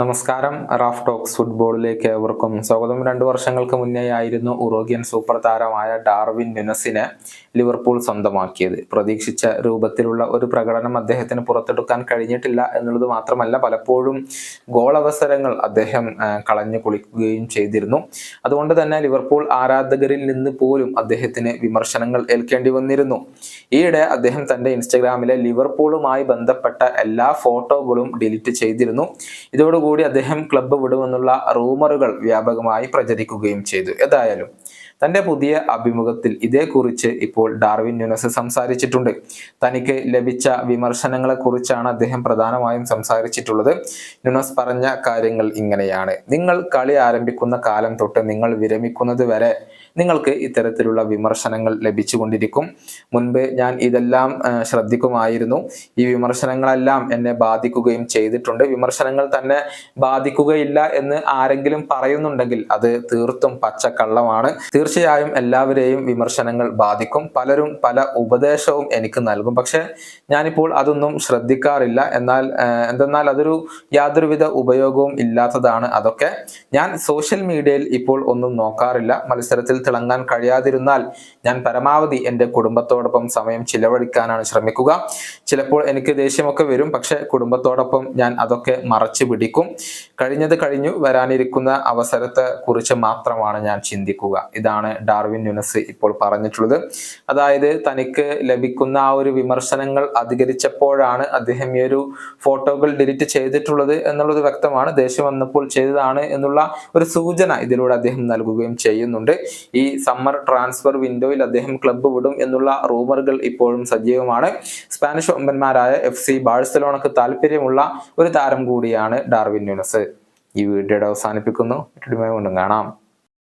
നമസ്കാരം. Raf talks ഫുട്ബോളിലേക്ക് ഏവർക്കും സ്വാഗതം. രണ്ടു വർഷങ്ങൾക്ക് മുന്നേ ആയിരുന്നു ഉറോഗ്യൻ സൂപ്പർ താരമായ ഡാർവിൻ നുനസിനെ ലിവർപൂൾ സ്വന്തമാക്കിയത്. പ്രതീക്ഷിച്ച രൂപത്തിലുള്ള ഒരു പ്രകടനം അദ്ദേഹത്തിന് പുറത്തെടുക്കാൻ കഴിഞ്ഞിട്ടില്ല എന്നുള്ളത് മാത്രമല്ല പലപ്പോഴും ഗോൾ അവസരങ്ങൾ അദ്ദേഹം കളഞ്ഞു കുളിക്കുകയും ചെയ്തിരുന്നു. അതുകൊണ്ട് തന്നെ ലിവർപൂൾ ആരാധകരിൽ നിന്ന് പോലും അദ്ദേഹത്തിന് വിമർശനങ്ങൾ ഏൽക്കേണ്ടി വന്നിരുന്നു. ഈയിടെ അദ്ദേഹം തന്റെ ഇൻസ്റ്റഗ്രാമിലെ ലിവർപൂളുമായി ബന്ധപ്പെട്ട എല്ലാ ഫോട്ടോകളും ഡിലീറ്റ് ചെയ്തിരുന്നു. ഇതോടുകൂടി അദ്ദേഹം ക്ലബ്ബ് വിടുമെന്നുള്ള റൂമറുകൾ വ്യാപകമായി പ്രചരിക്കുകയും ചെയ്തു. ഏതായാലും തന്റെ പുതിയ അഭിമുഖത്തിൽ ഇതേക്കുറിച്ച് ഇപ്പോൾ ഡാർവിൻ ന്യൂനസ് സംസാരിച്ചിട്ടുണ്ട്. തനിക്ക് ലഭിച്ച വിമർശനങ്ങളെ കുറിച്ചാണ് അദ്ദേഹം പ്രധാനമായും സംസാരിച്ചിട്ടുള്ളത്. ന്യൂനസ് പറഞ്ഞ കാര്യങ്ങൾ ഇങ്ങനെയാണ്. നിങ്ങൾ കളി ആരംഭിക്കുന്ന കാലം തൊട്ട് നിങ്ങൾ വിരമിക്കുന്നത് വരെ നിങ്ങൾക്ക് ഇത്തരത്തിലുള്ള വിമർശനങ്ങൾ ലഭിച്ചുകൊണ്ടിരിക്കും. മുൻപ് ഞാൻ ഇതെല്ലാം ശ്രദ്ധിക്കുമായിരുന്നു. ഈ വിമർശനങ്ങളെല്ലാം എന്നെ ബാധിക്കുകയും ചെയ്തിട്ടുണ്ട്. വിമർശനങ്ങൾ തന്നെ ബാധിക്കുകയില്ല എന്ന് ആരെങ്കിലും പറയുന്നുണ്ടെങ്കിൽ അത് തീർത്തും പച്ചക്കള്ളമാണ്. തീർച്ചയായും എല്ലാവരെയും വിമർശനങ്ങൾ ബാധിക്കും. പലരും പല ഉപദേശവും എനിക്ക് നൽകും. പക്ഷെ ഞാനിപ്പോൾ അതൊന്നും ശ്രദ്ധിക്കാറില്ല. എന്നാൽ എന്തെന്നാൽ അതൊരു യാതൊരുവിധ ഉപയോഗവും ഇല്ലാത്തതാണ് അതൊക്കെ. ഞാൻ സോഷ്യൽ മീഡിയയിൽ ഇപ്പോൾ ഒന്നും നോക്കാറില്ല. മത്സരത്തിൽ തിളങ്ങാൻ കഴിയാതിരുന്നാൽ ഞാൻ പരമാവധി എന്റെ കുടുംബത്തോടൊപ്പം സമയം ചിലവഴിക്കാനാണ് ശ്രമിക്കുക. ചിലപ്പോൾ എനിക്ക് ദേഷ്യമൊക്കെ വരും പക്ഷെ കുടുംബത്തോടൊപ്പം ഞാൻ അതൊക്കെ മറച്ചു പിടിക്കും. കഴിഞ്ഞത് കഴിഞ്ഞു വരാനിരിക്കുന്ന അവസരത്തെ കുറിച്ച് മാത്രമാണ് ഞാൻ ചിന്തിക്കുക. ഇതാണ് ഡാർവിൻ യുനസ് ഇപ്പോൾ പറഞ്ഞിട്ടുള്ളത്. അതായത് തനിക്ക് ലഭിക്കുന്ന ആ ഒരു വിമർശനങ്ങൾ അധികരിച്ചപ്പോഴാണ് അദ്ദേഹം ഈ ഒരു ഫോട്ടോകൾ ഡിലീറ്റ് ചെയ്തിട്ടുള്ളത് എന്നുള്ളത് വ്യക്തമാണ്. ദേഷ്യം വന്നപ്പോൾ ചെയ്തതാണ് എന്നുള്ള ഒരു സൂചന ഇതിലൂടെ അദ്ദേഹം നൽകുകയും ചെയ്യുന്നുണ്ട്. ഈ സമ്മർ ട്രാൻസ്ഫർ വിൻഡോയിൽ അദ്ദേഹം ക്ലബ്ബ് വിടും എന്നുള്ള റൂമറുകൾ ഇപ്പോഴും സജീവമാണ്. സ്പാനിഷ് വമ്പന്മാരായ എഫ് സി ബാഴ്സലോണക്ക് താല്പര്യമുള്ള ഒരു താരം കൂടിയാണ് ഡാർവിൻ ന്യൂനസ്. ഈ വീഡിയോയുടെ അവസാനിപ്പിക്കുന്നു. വീണ്ടും കാണാം.